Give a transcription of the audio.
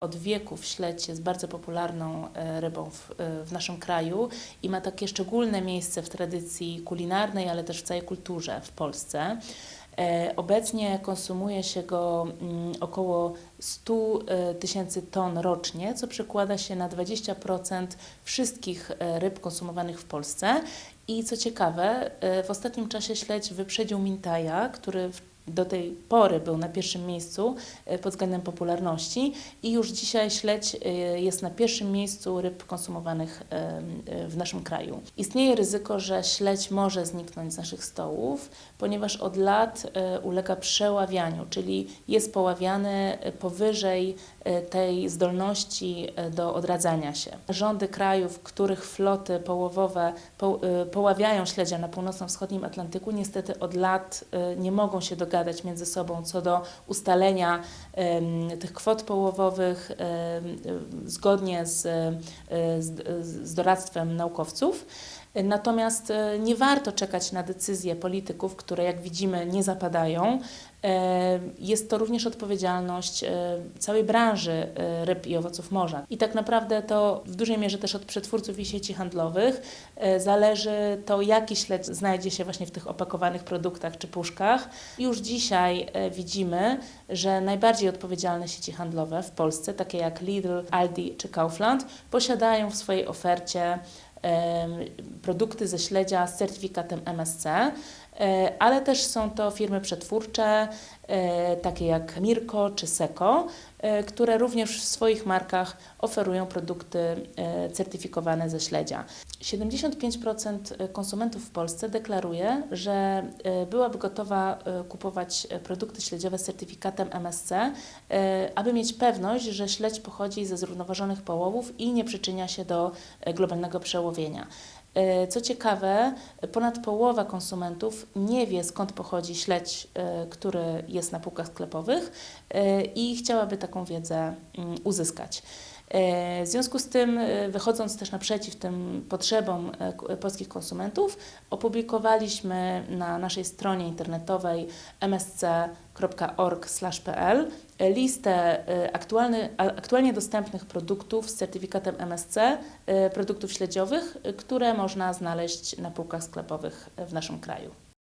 Od wieków śledź jest bardzo popularną e, rybą w, e, w naszym kraju i ma takie szczególne miejsce w tradycji kulinarnej, ale też w całej kulturze w Polsce. E, Obecnie konsumuje się go mm, około 100 e, tysięcy ton rocznie, co przekłada się na 20% wszystkich ryb konsumowanych w Polsce. I co ciekawe, w ostatnim czasie śledź wyprzedził mintaja, który do tej pory był na pierwszym miejscu e, pod względem popularności i już dzisiaj śledź e, jest na pierwszym miejscu ryb konsumowanych e, w naszym kraju. Istnieje ryzyko, że śledź może zniknąć z naszych stołów, ponieważ od lat ulega przeławianiu, czyli jest poławiany powyżej tej zdolności do odradzania się. Rządy krajów, których floty połowowe po, poławiają śledzia na północno-wschodnim Atlantyku, niestety od lat nie mogą się dogadać między sobą co do ustalenia tych kwot połowowych zgodnie z, e, z, z doradztwem naukowców. Natomiast e, nie warto czekać na decyzje polityków, które jak widzimy nie zapadają. Jest to również odpowiedzialność całej branży ryb i owoców morza. I tak naprawdę to w dużej mierze też od przetwórców i sieci handlowych e, zależy to, jaki śledź znajdzie się właśnie w tych opakowanych produktach czy puszkach. Już dzisiaj e, widzimy, że najbardziej odpowiedzialne sieci handlowe w Polsce, takie jak Lidl, Aldi czy Kaufland, posiadają w swojej ofercie produkty ze śledzia z certyfikatem MSC, ale też są to firmy przetwórcze, e, takie jak Mirko czy Seko, e, które również w swoich markach oferują produkty e, certyfikowane ze śledzia. 75% konsumentów w Polsce deklaruje, że e, byłaby gotowa e, kupować e, produkty śledziowe z certyfikatem MSC, e, aby mieć pewność, że śledź pochodzi ze zrównoważonych połowów i nie przyczynia się do e, globalnego przełowienia. E, Co ciekawe, ponad połowa konsumentów nie wie skąd pochodzi śledź, e, który jest na półkach sklepowych e, i chciałaby taką wiedzę mm, uzyskać. E, W związku z tym, e, wychodząc też naprzeciw tym potrzebom e, polskich konsumentów, opublikowaliśmy na naszej stronie internetowej msc.org.pl listę aktualnie dostępnych produktów z certyfikatem MSC, produktów śledziowych, które można znaleźć na półkach sklepowych w naszym kraju.